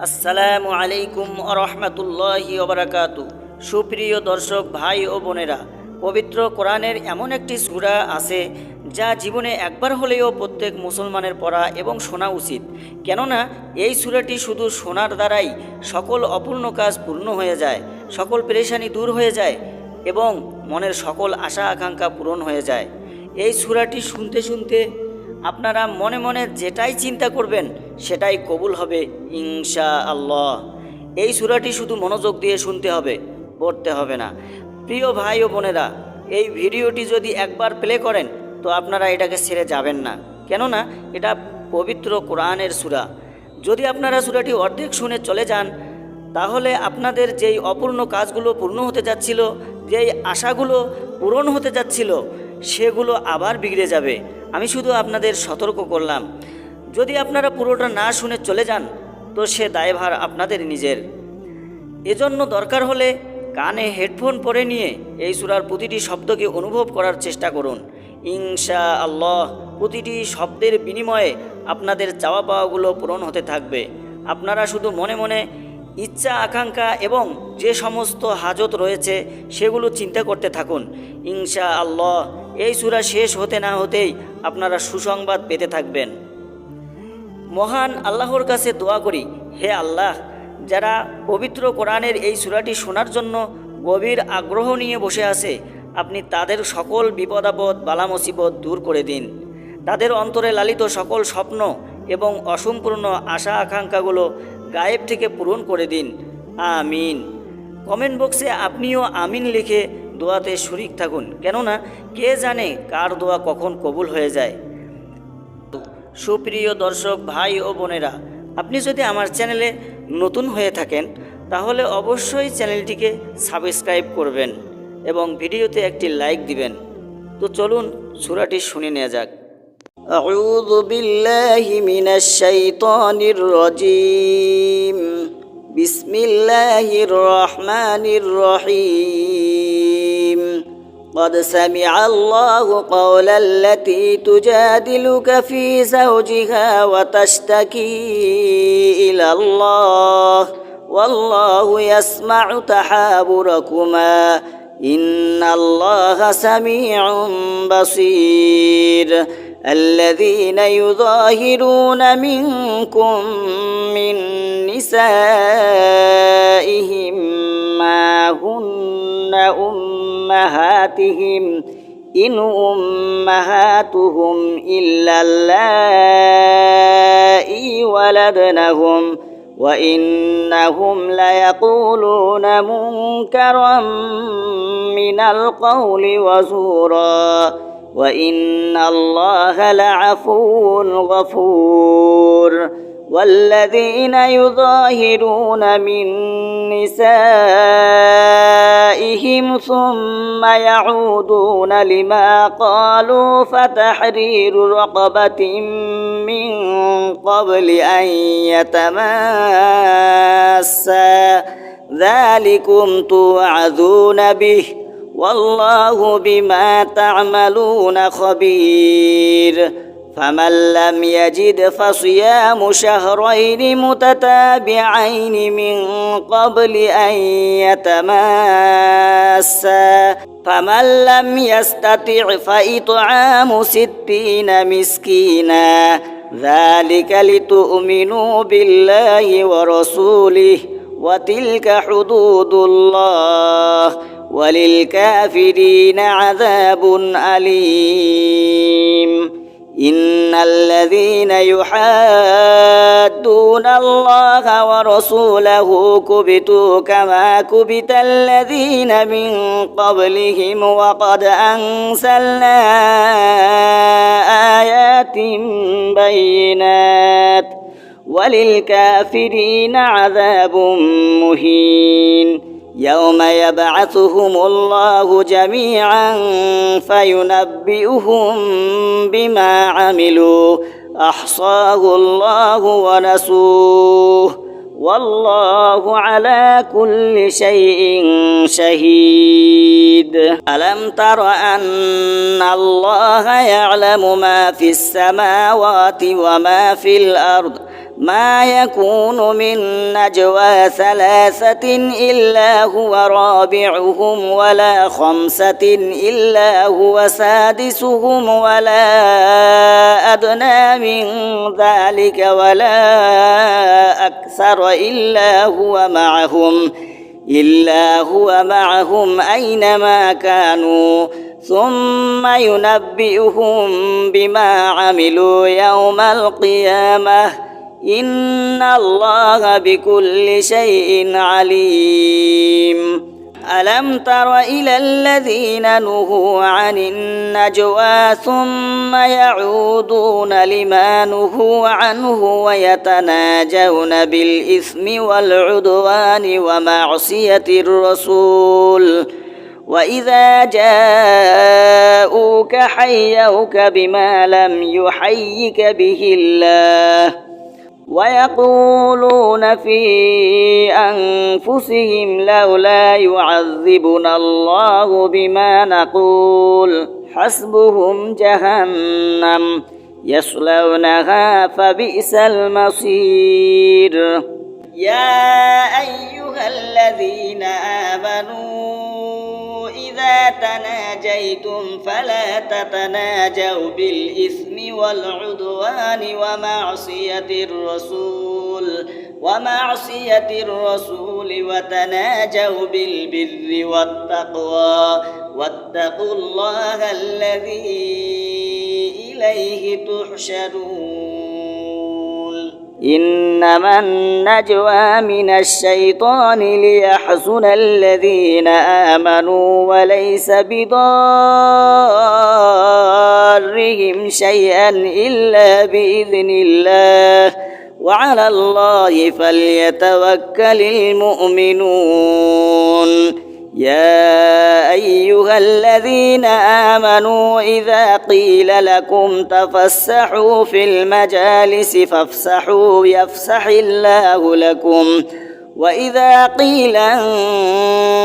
আসসালামু আলাইকুম রহমতুল্লাহি ওবরাকাত সুপ্রিয় দর্শক, ভাই ও বোনেরা, পবিত্র কোরআনের এমন একটি সূরা আছে যা জীবনে একবার হলেও প্রত্যেক মুসলমানের পড়া এবং শোনা উচিত। কেননা, এই সূরাটি শুধু শোনার দ্বারাই সকল অপূর্ণ কাজ পূর্ণ হয়ে যায়, সকল পেরেশানি দূর হয়ে যায় এবং মনের সকল আশা আকাঙ্ক্ষা পূরণ হয়ে যায়। এই সূরাটি শুনতে শুনতে আপনারা মনে মনে যেটাই চিন্তা করবেন, সেটাই কবুল হবে ইনশা আল্লাহ এই সূরাটি শুধু মনোযোগ দিয়ে শুনতে হবে, পড়তে হবে না। প্রিয় ভাই ও বোনেরা, এই ভিডিওটি যদি একবার প্লে করেন, তো আপনারা এটাকে ছেড়ে যাবেন না। কেননা, এটা পবিত্র কোরআনের সূরা। যদি আপনারা সূরাটি অর্ধেক শুনে চলে যান, তাহলে আপনাদের যেই অপূর্ণ কাজগুলো পূর্ণ হতে যাচ্ছিল, যেই আশাগুলো পূরণ হতে যাচ্ছিল, সেগুলো আবার বিগড়ে যাবে। আমি শুধু আপনাদের সতর্ক করলাম। যদি আপনারা পুরোটা না শুনে চলে যান, তো সে দায়ভার আপনাদের নিজের। এজন্য দরকার হলে কানে হেডফোন পরে নিয়ে এই সুরার প্রতিটি শব্দকে অনুভব করার চেষ্টা করুন। ইনশা আল্লাহ প্রতিটি শব্দের বিনিময়ে আপনাদের চাওয়া পাওয়াগুলো পূরণ হতে থাকবে। আপনারা শুধু মনে মনে ইচ্ছা, আকাঙ্ক্ষা এবং যে সমস্ত হাজত রয়েছে সেগুলো চিন্তা করতে থাকুন। ইনশা আল্লাহ এই সুরা শেষ হতে না হতেই আপনারা সুসংবাদ পেতে থাকবেন। মহান আল্লাহর কাছে দোয়া করি, হে আল্লাহ, যারা পবিত্র কোরআনের এই সূরাটি শোনার জন্য গভীর আগ্রহ নিয়ে বসে আছে, আপনি তাদের সকল বিপদাপদ বালা মুসিবত দূর করে দিন। তাদের অন্তরে লালিত সকল স্বপ্ন এবং অসম্পূর্ণ আশা আকাঙ্ক্ষাগুলো গায়েব থেকে পূরণ করে দিন। আমিন। কমেন্ট বক্সে আপনিও আমিন লিখে দোয়াতে শরিক থাকুন কেননা কে জানে কার দোয়া কখন কবুল হয়ে যায় সুপ্রিয় দর্শক ভাই ও বোনেরা আপনি যদি আমার চ্যানেলে নতুন হয়ে থাকেন তাহলে অবশ্যই চ্যানেলটিকে সাবস্ক্রাইব করবেন এবং ভিডিওতে একটি লাইক দিবেন তো চলুন সুরাটি শুনে নেওয়া যাক أعوذ بالله من الشيطان الرجيم بسم الله الرحمن الرحيم قد سمع الله قول التي تجادلك في زوجها وتشتكي إلى الله. والله يسمع تحاوركما إن الله سميع بصير. الذين يظاهرون منكم من نسائهم ما هن أمهاتهم إن أمهاتهم إلا اللائي ولدنهم وإنهم ليقولون منكرا من القول وزورا وإن الله لعفو غفور. والذين يظاهرون من نسائهم ثم يعودون لما قالوا فتحرير رقبة من قبل أن يتماسا ذلكم توعظون به والله بما تعملون خبير فمن لم يجد فصيام شهرين متتابعين من قبل أن يتماسا. فمن لم يستطع فإطعام ستين مسكينا. ذلك لتؤمنوا بالله ورسوله وتلك حدود الله وللكافرين عذاب أليم. إن الذين يحادون الله ورسوله كبتوا كما كبت الذين من قبلهم وقد أنزلنا آيات بينات وللكافرين عذاب مهين يوم يبعثهم الله جميعا فينبئهم بما عملوا. أحصاه الله ونسوه. والله على كل شيء شهيد. ألم تر أن الله يعلم ما في السماوات وما في الأرض؟ ما يكون من نجوى ثلاثة إلا هو رابعهم ولا خمسة إلا هو سادسهم ولا أدنى من ذلك ولا أكثر إلا هو معهم إلا هو معهم أينما كانوا ثم ينبئهم بما عملوا يوم القيامة إن الله بكل شيء عليم. ألم تر إلى الذين نهوا عن النجوى ثم يعودون لما نهوا عنه ويتناجون بالإثم والعدوان ومعصية الرسول. وإذا جاءوك حيوك بما لم يحيك به الله. ويقولون في أنفسهم لولا يعذبنا الله بما نقول. حسبهم جهنم يصلونها فبئس المصير. يا أيها الذين آمنوا تناجيتم فلا تتناجوا بالإثم والعدوان ومعصية الرسول ومعصية الرسول وتناجوا بالبر والتقوى. واتقوا الله الذي إليه تحشرون. إنما النجوى من الشيطان ليحزن الذين آمنوا وليس بضارهم شيئا إلا بإذن الله. وعلى الله فليتوكل المؤمنون. يا أيها الذين آمنوا إذا قيل لكم تفسحوا في المجالس فافسحوا يفسح الله لكم. وإذا قيل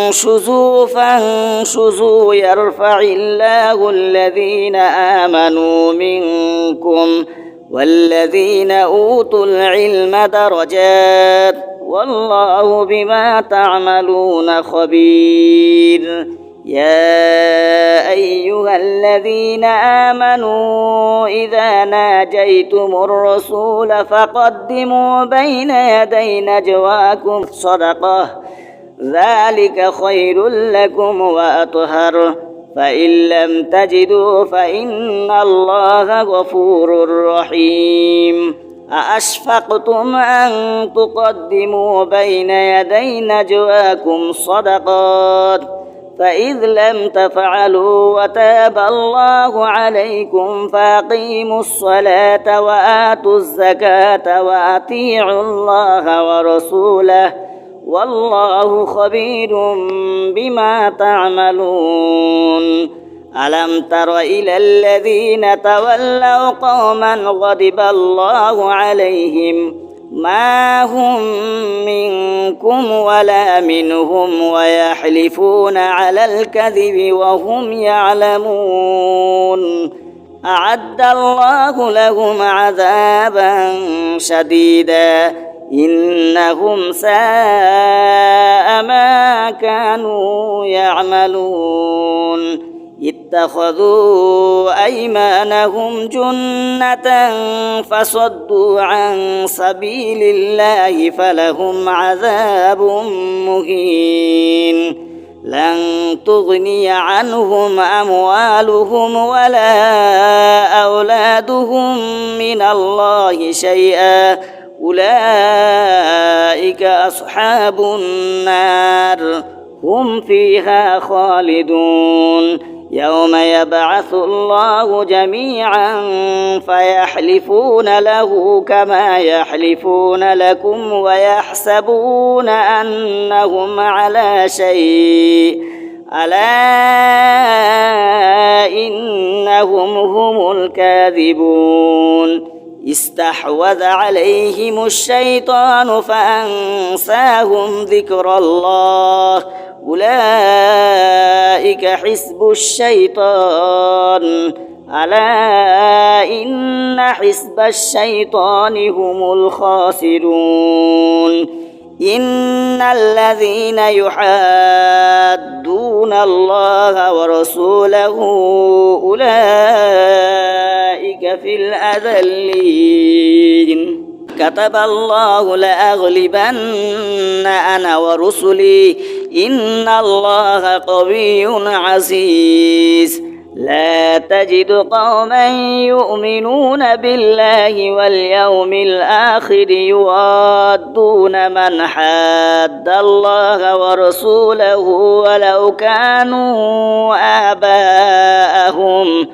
انشزوا فانشزوا يرفع الله الذين آمنوا منكم والذين أوتوا العلم درجات والله بما تعملون خبير. يا أيها الذين آمنوا إذا ناجيتم الرسول فقدموا بين يدي نجواكم. صدقة. ذلك خير لكم وأطهر. فإن لم تجدوا فإن الله غفور رحيم. أأشفقتم أن تقدموا بين يدي نجواكم صدقات فإذ لم تفعلوا وتاب الله عليكم فأقيموا الصلاة وآتوا الزكاة وأطيعوا الله ورسوله والله خبير بما تعملون ألم تر إلى الذين تولوا قوما غضب الله عليهم ما هم منكم ولا منهم ويحلفون على الكذب وهم يعلمون أعد الله لهم عذابا شديدا إنهم ساء ما كانوا يعملون اتخذوا أيمانهم جنة فصدوا عن سبيل الله فلهم عذاب مهين. لن تغني عنهم أموالهم ولا أولادهم من الله شيئا. أولئك أصحاب النار. هم فيها خالدون. يوم يبعث الله جميعا فيحلفون له كما يحلفون لكم ويحسبون أنهم على شيء. ألا إنهم هم الكاذبون. استحوذ عليهم الشيطان فأنساهم ذكر الله. أولئك حزب الشيطان. ألا إن حزب الشيطان هم الخاسرون. إن الذين يحادون الله ورسوله أولئك في الأذلين. كتب الله لأغلبن أنا ورسلي. إن الله قوي عزيز. لا تجد قوما يؤمنون بالله واليوم الآخر يوادون من حاد الله ورسوله ولو كانوا آباءهم.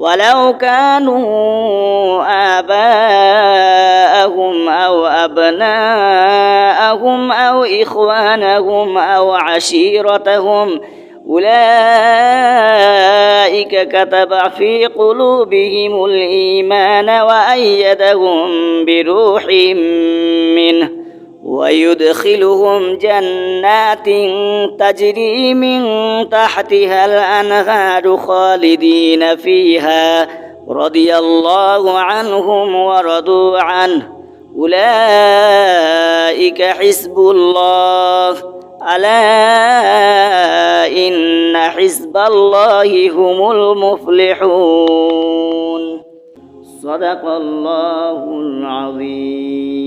ولو كانوا آباءهم أو أبناءهم أو إخوانهم أو عشيرتهم أولئك كتب في قلوبهم الإيمان وأيدهم بروح منه. ويدخلهم جنات تجري من تحتها الأنهار خالدين فيها. رضي الله عنهم ورضوا عنه. أولئك حزب الله. ألا إن حزب الله هم المفلحون. صدق الله العظيم.